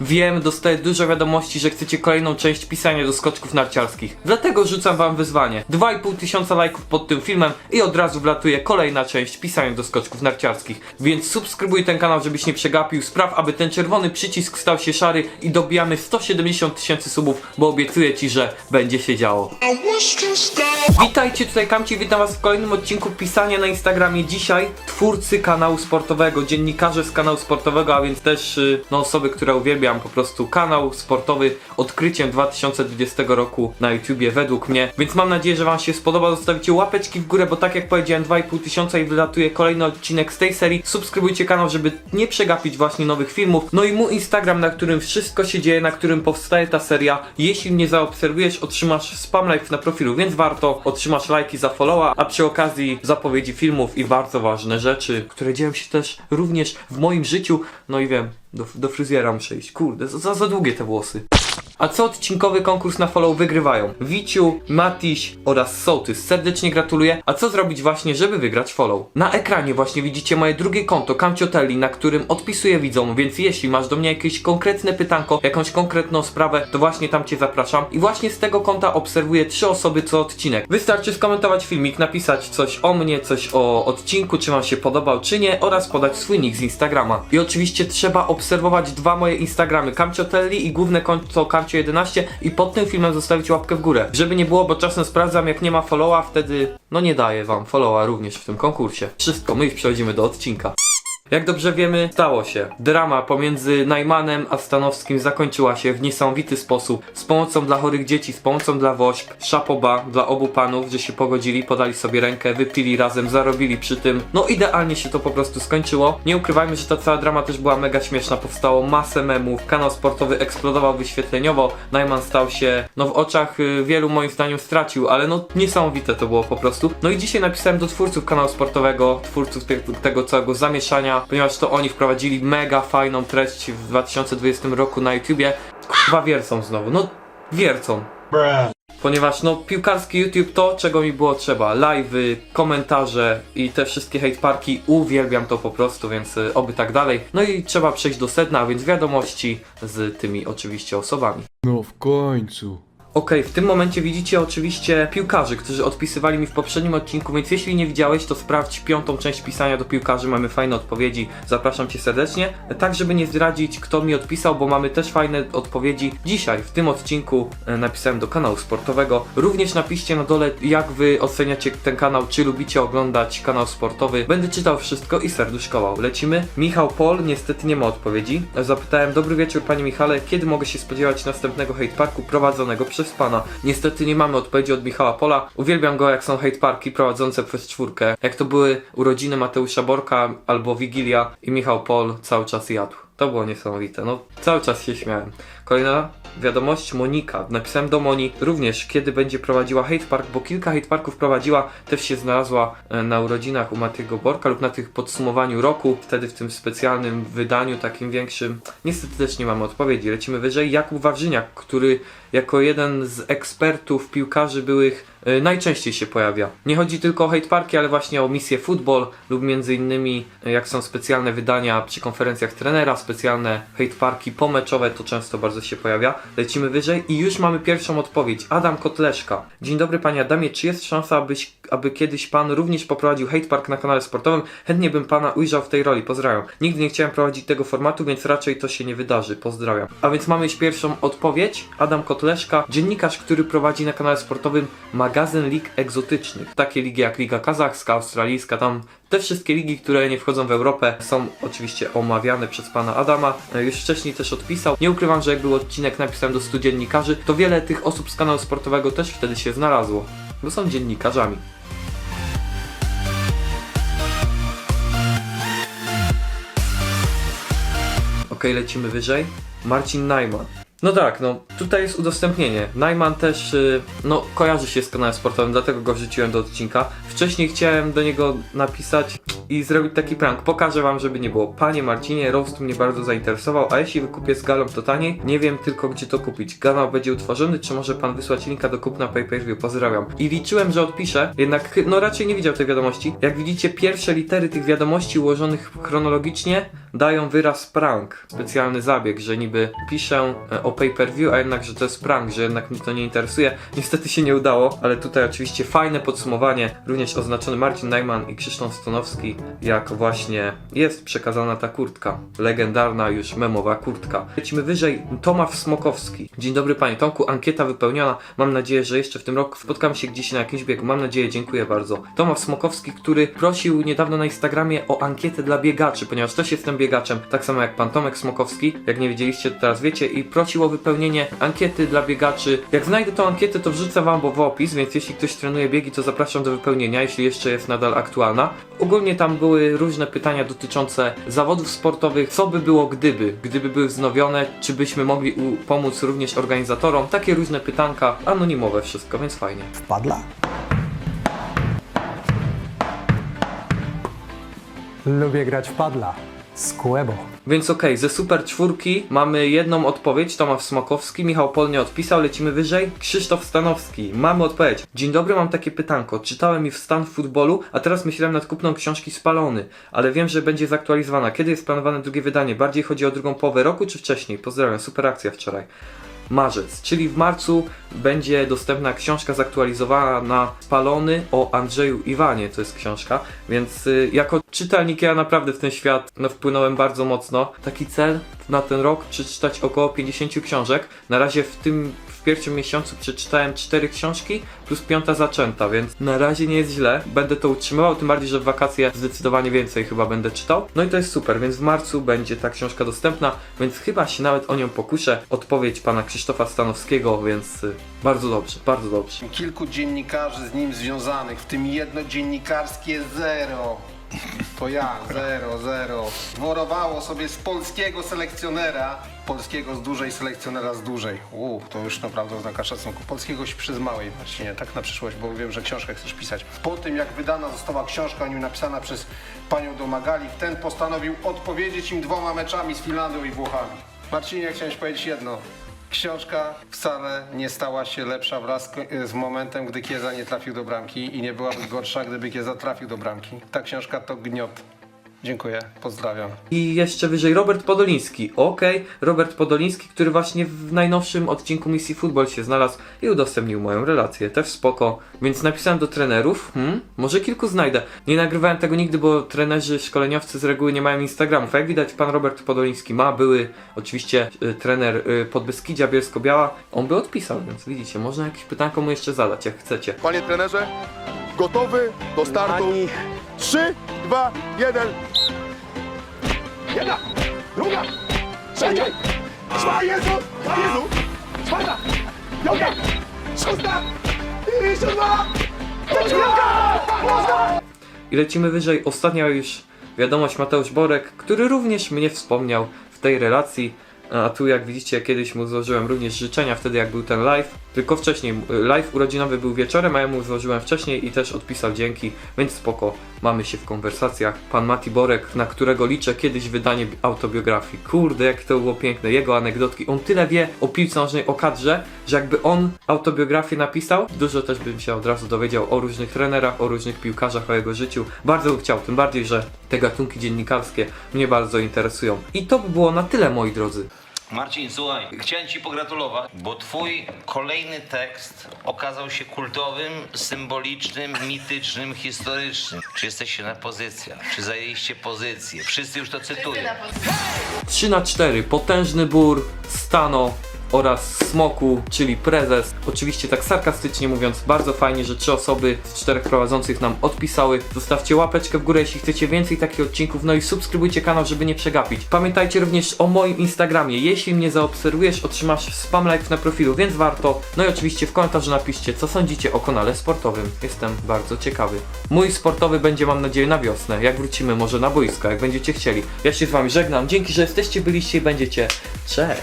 Wiem, dostaję dużo wiadomości, że chcecie kolejną część pisania do skoczków narciarskich. Dlatego rzucam wam wyzwanie. 2,5 tysiąca lajków pod tym filmem i od razu wlatuje kolejna część pisania do skoczków narciarskich. Więc subskrybuj ten kanał, żebyś nie przegapił. Spraw, aby ten czerwony przycisk stał się szary i dobijamy 170 tysięcy subów, bo obiecuję ci, że będzie się działo. Witajcie, tutaj Kamci, witam was w kolejnym odcinku pisania na Instagramie. Dzisiaj twórcy kanału sportowego, dziennikarze z kanału sportowego, a więc też y, no, osoby, które uwielbiam po prostu kanał sportowy odkryciem 2020 roku na YouTubie według mnie. Więc mam nadzieję, że wam się spodoba. Zostawicie łapeczki w górę, bo tak jak powiedziałem 2,5 tysiąca i wylatuje kolejny odcinek z tej serii. Subskrybujcie kanał, żeby nie przegapić właśnie nowych filmów. No i mój Instagram, na którym wszystko się dzieje, na którym powstaje ta seria. Jeśli mnie zaobserwujesz, otrzymasz spam like na profilu, więc warto otrzymasz lajki za followa, a przy okazji zapowiedzi filmów i bardzo ważne rzeczy, które dzieją się też również w moim życiu. No i wiem, do, do fryzjera muszę iść. Kurde, za, za długie te włosy. A co odcinkowy konkurs na follow wygrywają? Wiciu, Matiś oraz Sołtys. Serdecznie gratuluję. A co zrobić właśnie, żeby wygrać follow? Na ekranie właśnie widzicie moje drugie konto, Camciotelli, na którym odpisuję widzom, więc jeśli masz do mnie jakieś konkretne pytanko, jakąś konkretną sprawę, to właśnie tam cię zapraszam. I właśnie z tego konta obserwuję trzy osoby co odcinek. Wystarczy skomentować filmik, napisać coś o mnie, coś o odcinku, czy wam się podobał, czy nie, oraz podać swój nick z Instagrama. I oczywiście trzeba obserwować dwa moje Instagramy, Camciotelli i główne konto Camcio11 i pod tym filmem zostawić łapkę w górę. Żeby nie było, bo czasem sprawdzam jak nie ma followa, wtedy no nie daję wam followa również w tym konkursie. Wszystko, my już przechodzimy do odcinka. Jak dobrze wiemy, stało się. Drama pomiędzy Najmanem a Stanowskim zakończyła się w niesamowity sposób. Z pomocą dla chorych dzieci, z pomocą dla WOŚP. Szapoba dla obu panów, że się pogodzili, podali sobie rękę, wypili razem, zarobili przy tym. No idealnie się to po prostu skończyło. Nie ukrywajmy, że ta cała drama też była mega śmieszna. Powstało masę memów, kanał sportowy eksplodował wyświetleniowo. Najman stał się, no w oczach y, wielu moim zdaniem stracił, ale no niesamowite to było po prostu. No i dzisiaj napisałem do twórców kanału sportowego, twórców te, tego całego zamieszania, ponieważ to oni wprowadzili mega fajną treść w 2020 roku na YouTubie. Chyba wiercą znowu, no wiercą. Ponieważ no piłkarski YouTube to czego mi było trzeba. Live'y, komentarze i te wszystkie hate parki uwielbiam to po prostu, więc y, oby tak dalej. No i trzeba przejść do sedna, a więc wiadomości z tymi oczywiście osobami. No w końcu. Okej, w tym momencie widzicie oczywiście piłkarzy, którzy odpisywali mi w poprzednim odcinku, więc jeśli nie widziałeś, to sprawdź piątą część pisania do piłkarzy, mamy fajne odpowiedzi, zapraszam Cię serdecznie. Tak, żeby nie zdradzić, kto mi odpisał, bo mamy też fajne odpowiedzi. Dzisiaj, w tym odcinku, e, napisałem do kanału sportowego. Również napiszcie na dole, jak Wy oceniacie ten kanał, czy lubicie oglądać kanał sportowy. Będę czytał wszystko i serduszkował. Lecimy. Michał Pol, niestety nie ma odpowiedzi. Zapytałem, dobry wieczór Panie Michale, kiedy mogę się spodziewać następnego hate parku prowadzonego przez Pana? Niestety nie mamy odpowiedzi od Michała Pola. Uwielbiam go, jak są hate parki prowadzące przez czwórkę. Jak to były urodziny Mateusza Borka albo Wigilia i Michał Pol cały czas jadł. To było niesamowite. No, cały czas się śmiałem. Kolejna wiadomość, Monika. Napisałem do Moni również, kiedy będzie prowadziła hate park, bo kilka hate parków prowadziła, też się znalazła e, na urodzinach u Matiego Borka lub na tych podsumowaniu roku, wtedy w tym specjalnym wydaniu, takim większym. Niestety też nie mamy odpowiedzi. Lecimy wyżej. Jakub Wawrzyniak, który jako jeden z ekspertów piłkarzy byłych e, najczęściej się pojawia. Nie chodzi tylko o hate parki, ale właśnie o misję football lub między innymi e, jak są specjalne wydania przy konferencjach trenera, specjalne hate parki pomeczowe, to często bardzo się pojawia. Lecimy wyżej i już mamy pierwszą odpowiedź. Adam Kotleszka. Dzień dobry panie Adamie, czy jest szansa, abyś, aby kiedyś pan również poprowadził hate park na kanale sportowym? Chętnie bym pana ujrzał w tej roli. Pozdrawiam. Nigdy nie chciałem prowadzić tego formatu, więc raczej to się nie wydarzy. Pozdrawiam. A więc mamy już pierwszą odpowiedź. Adam Kotleszka, dziennikarz, który prowadzi na kanale sportowym magazyn lig egzotycznych. Takie ligi jak Liga Kazachska, Australijska, tam te wszystkie ligi, które nie wchodzą w Europę, są oczywiście omawiane przez pana Adama. E, Już wcześniej też odpisał. Nie ukrywam, że jak był odcinek, napisałem do 100 dziennikarzy, to wiele tych osób z kanału sportowego też wtedy się znalazło, bo są dziennikarzami. Ok, lecimy wyżej. Marcin Najman. No tak, no tutaj jest udostępnienie. Najman też, y, no kojarzy się z kanałem sportowym, dlatego go wrzuciłem do odcinka. Wcześniej chciałem do niego napisać i zrobić taki prank. Pokażę wam, żeby nie było. Panie Marcinie, roast mnie bardzo zainteresował, a jeśli wykupię z galą to taniej, nie wiem tylko gdzie to kupić. Kanał będzie utworzony, czy może pan wysłać linka do kupna pay per view? Pozdrawiam. I liczyłem, że odpiszę, jednak no raczej nie widział tej wiadomości. Jak widzicie, pierwsze litery tych wiadomości ułożonych chronologicznie dają wyraz prank. Specjalny zabieg, że niby piszę e, o pay per view, a jednak, że to jest prank, że jednak mnie to nie interesuje. Niestety się nie udało, ale tutaj oczywiście fajne podsumowanie, również oznaczony Marcin Najman i Krzysztof Stonowski, jak właśnie jest przekazana ta kurtka. Legendarna już memowa kurtka. Lecimy wyżej, Tomasz Smokowski. Dzień dobry panie Tomku, ankieta wypełniona. Mam nadzieję, że jeszcze w tym roku spotkamy się gdzieś na jakimś biegu. Mam nadzieję, dziękuję bardzo. Tomasz Smokowski, który prosił niedawno na Instagramie o ankietę dla biegaczy, ponieważ też jestem biegaczem, tak samo jak pan Tomek Smokowski. Jak nie wiedzieliście, to teraz wiecie i prosił o wypełnienie ankiety dla biegaczy. Jak znajdę tą ankietę, to wrzucę wam w opis, więc jeśli ktoś trenuje biegi, to zapraszam do wypełnienia, jeśli jeszcze jest nadal aktualna. Ogólnie tam były różne pytania dotyczące zawodów sportowych, co by było gdyby, gdyby były wznowione, czy byśmy mogli pomóc również organizatorom, takie różne pytanka, anonimowe wszystko, więc fajnie. Wpadla. Lubię grać w padla. Z Kuebo. Więc okej, ze super czwórki mamy jedną odpowiedź, Tomasz Smokowski, Michał Pol nie odpisał, lecimy wyżej. Krzysztof Stanowski, mamy odpowiedź. Dzień dobry, mam takie pytanko. Czytałem stan w futbolu, a teraz myślałem nad kupną książki Spalony, ale wiem, że będzie zaktualizowana. Kiedy jest planowane drugie wydanie? Bardziej chodzi o drugą połowę roku czy wcześniej? Pozdrawiam, super akcja wczoraj. Marzec, czyli w marcu będzie dostępna książka zaktualizowana na Spalony o Andrzeju Iwanie, to jest książka, więc y, jako czytelnik ja naprawdę w ten świat no, wpłynąłem bardzo mocno. Taki cel na ten rok przeczytać około 50 książek. Na razie w tym pierwszym miesiącu przeczytałem 4 książki plus piąta zaczęta, więc na razie nie jest źle. Będę to utrzymywał, tym bardziej, że w wakacje zdecydowanie więcej chyba będę czytał. No i to jest super, więc w marcu będzie ta książka dostępna, więc chyba się nawet o nią pokuszę. Odpowiedź pana Krzysztofa Stanowskiego, więc y, bardzo dobrze, bardzo dobrze. Kilku dziennikarzy z nim związanych, w tym jedno dziennikarskie zero. To ja, zero, zero. Dworowało sobie z polskiego selekcjonera, polskiego z dużej, selekcjonera z dużej. Uuu, to już naprawdę oznaka szacunku. Polskiego przy z małej, Marcinie, tak na przyszłość, bo wiem, że książkę chcesz pisać. Po tym, jak wydana została książka o nim napisana przez panią Domagalik, ten postanowił odpowiedzieć im dwoma meczami z Finlandią i Włochami. Marcinie, chciałem ci powiedzieć jedno. Książka wcale nie stała się lepsza wraz z momentem, gdy Kieza nie trafił do bramki i nie byłaby gorsza, gdyby Kieza trafił do bramki. Ta książka to gniot. Dziękuję, pozdrawiam. I jeszcze wyżej Robert Podoliński. Okej, Robert Podoliński, który właśnie w najnowszym odcinku misji Football się znalazł i udostępnił moją relację. Też spoko. Więc napisałem do trenerów. Hmm? Może kilku znajdę. Nie nagrywałem tego nigdy, bo trenerzy, szkoleniowcy z reguły nie mają Instagramów. Jak widać, pan Robert Podoliński ma. Były oczywiście y, trener y, Podbeskidzia Bielsko-Biała. On by odpisał, więc widzicie, można jakieś pytanko mu jeszcze zadać, jak chcecie. Panie trenerze, gotowy do startu? Trzy, dwa, jeden. Jedna, druga, trzecia, czwarta, Jezu, Jezu, czwarta, piąta, szósta, i siódma, ósma. I lecimy wyżej. Ostatnia już wiadomość Mateusz Borek, który również mnie wspomniał w tej relacji. A tu jak widzicie kiedyś mu złożyłem również życzenia wtedy jak był ten live. Tylko wcześniej live urodzinowy był wieczorem, a ja mu złożyłem wcześniej i też odpisał dzięki, więc spoko. Mamy się w konwersacjach. Pan Mati Borek, na którego liczę kiedyś wydanie bi- autobiografii. Kurde, jak to było piękne. Jego anegdotki. On tyle wie o piłce nożnej, o kadrze, że jakby on autobiografię napisał, dużo też bym się od razu dowiedział o różnych trenerach, o różnych piłkarzach, o jego życiu. Bardzo bym chciał, tym bardziej, że te gatunki dziennikarskie mnie bardzo interesują. I to by było na tyle, moi drodzy. Marcin, słuchaj, chciałem Ci pogratulować, bo Twój kolejny tekst okazał się kultowym, symbolicznym, mitycznym, historycznym. Czy jesteście na pozycjach? Czy zajęliście pozycję? Wszyscy już to cytują. 3 na 4 potężny bór, Stano oraz Smoku, czyli prezes. Oczywiście tak sarkastycznie mówiąc, bardzo fajnie, że trzy osoby z czterech prowadzących nam odpisały. Zostawcie łapeczkę w górę, jeśli chcecie więcej takich odcinków, no i subskrybujcie kanał, żeby nie przegapić. Pamiętajcie również o moim Instagramie. Jeśli mnie zaobserwujesz, otrzymasz spam live na profilu, więc warto. No i oczywiście w komentarzu napiszcie, co sądzicie o kanale sportowym. Jestem bardzo ciekawy. Mój sportowy będzie, mam nadzieję, na wiosnę. Jak wrócimy może na boisko, jak będziecie chcieli. Ja się z wami żegnam. Dzięki, że jesteście, byliście i będziecie. Cześć!